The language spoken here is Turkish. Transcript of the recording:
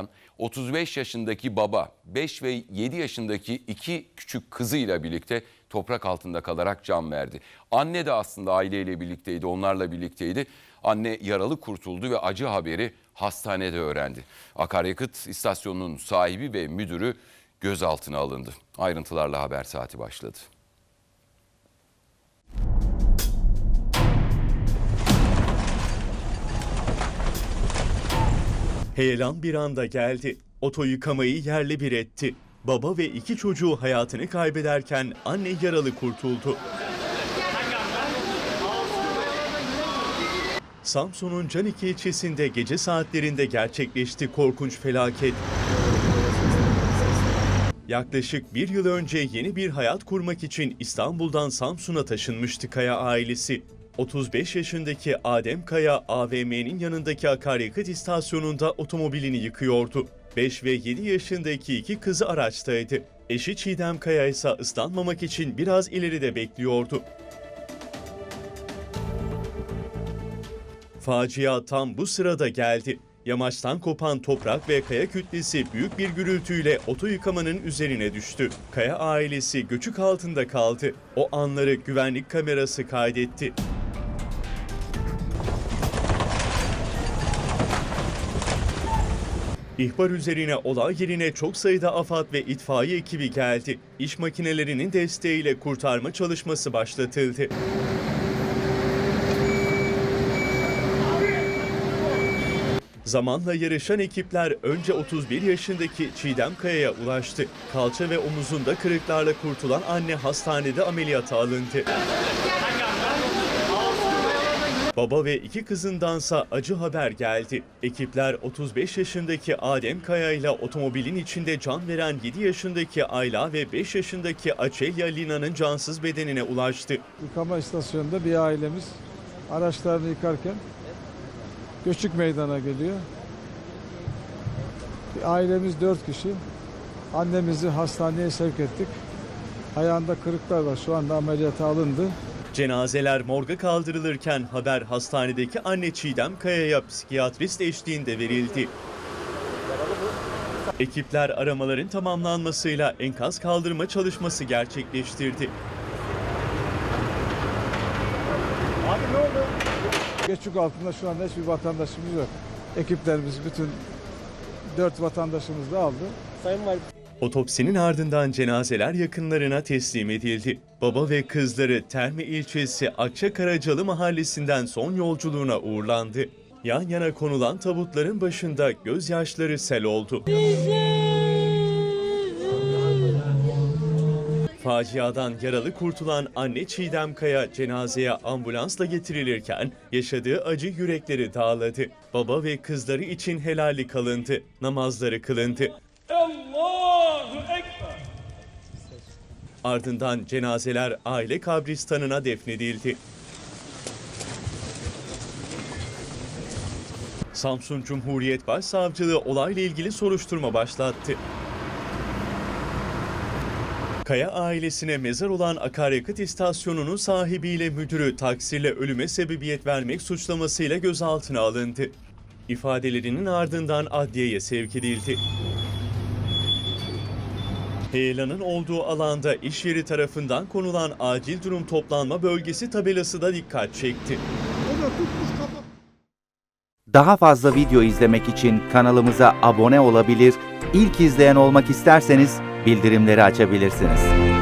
yaşayan 35 yaşındaki baba 5 ve 7 yaşındaki iki küçük kızıyla birlikte toprak altında kalarak can verdi. Anne de aslında aileyle birlikteydi, onlarla birlikteydi. Anne yaralı kurtuldu ve acı haberi hastanede öğrendi. Akaryakıt istasyonunun sahibi ve müdürü gözaltına alındı. Ayrıntılarla haber saati başladı. Heyelan bir anda geldi. Oto yıkamayı yerle bir etti. Baba ve iki çocuğu hayatını kaybederken anne yaralı kurtuldu. Samsun'un Caniki ilçesinde gece saatlerinde gerçekleşti korkunç felaket. Yaklaşık bir yıl önce yeni bir hayat kurmak için İstanbul'dan Samsun'a taşınmıştı Kaya ailesi. 35 yaşındaki Adem Kaya AVM'nin yanındaki akaryakıt istasyonunda otomobilini yıkıyordu. 5 ve 7 yaşındaki iki kızı araçtaydı. Eşi Çiğdem Kaya ise ıslanmamak için biraz ileride bekliyordu. Facia tam bu sırada geldi. Yamaçtan kopan toprak ve kaya kütlesi büyük bir gürültüyle oto yıkamanın üzerine düştü. Kaya ailesi göçük altında kaldı. O anları güvenlik kamerası kaydetti. İhbar üzerine olay yerine çok sayıda AFAD ve itfaiye ekibi geldi. İş makinelerinin desteğiyle kurtarma çalışması başlatıldı. Zamanla yarışan ekipler önce 31 yaşındaki Çiğdem Kaya'ya ulaştı. Kalça ve omuzunda kırıklarla kurtulan anne hastanede ameliyata alındı. Baba ve iki kızındansa acı haber geldi. Ekipler 35 yaşındaki Adem Kaya ile otomobilin içinde can veren 7 yaşındaki Ayla ve 5 yaşındaki Açelya Lina'nın cansız bedenine ulaştı. Yıkama istasyonunda bir ailemiz araçlarını yıkarken göçük meydana geliyor. Bir ailemiz dört kişi. Annemizi hastaneye sevk ettik. Ayağında kırıklar var. Şu anda ameliyata alındı. Cenazeler morga kaldırılırken haber hastanedeki anne Çiğdem Kaya'ya psikiyatrist eşliğinde verildi. Ekipler aramaların tamamlanmasıyla enkaz kaldırma çalışması gerçekleştirdi. Göçük altında şu anda hiçbir vatandaşımız yok. Ekiplerimiz bütün dört vatandaşımız da aldı. Otopsinin ardından cenazeler yakınlarına teslim edildi. Baba ve kızları Terme ilçesi Akçakaracalı mahallesinden son yolculuğuna uğurlandı. Yan yana konulan tabutların başında gözyaşları sel oldu. Faciadan yaralı kurtulan anne Çiğdem Kaya cenazeye ambulansla getirilirken yaşadığı acı yürekleri dağladı. Baba ve kızları için helallik alındı. Namazları kılındı. Ardından cenazeler aile kabristanına defnedildi. Samsun Cumhuriyet Başsavcılığı olayla ilgili soruşturma başlattı. Kaya ailesine mezar olan akaryakıt istasyonunun sahibiyle müdürü taksirle ölüme sebebiyet vermek suçlamasıyla gözaltına alındı. İfadelerinin ardından adliyeye sevk edildi. Heyelanın olduğu alanda iş yeri tarafından konulan acil durum toplanma bölgesi tabelası da dikkat çekti. Daha fazla video izlemek için kanalımıza abone olabilir, ilk izleyen olmak isterseniz bildirimleri açabilirsiniz.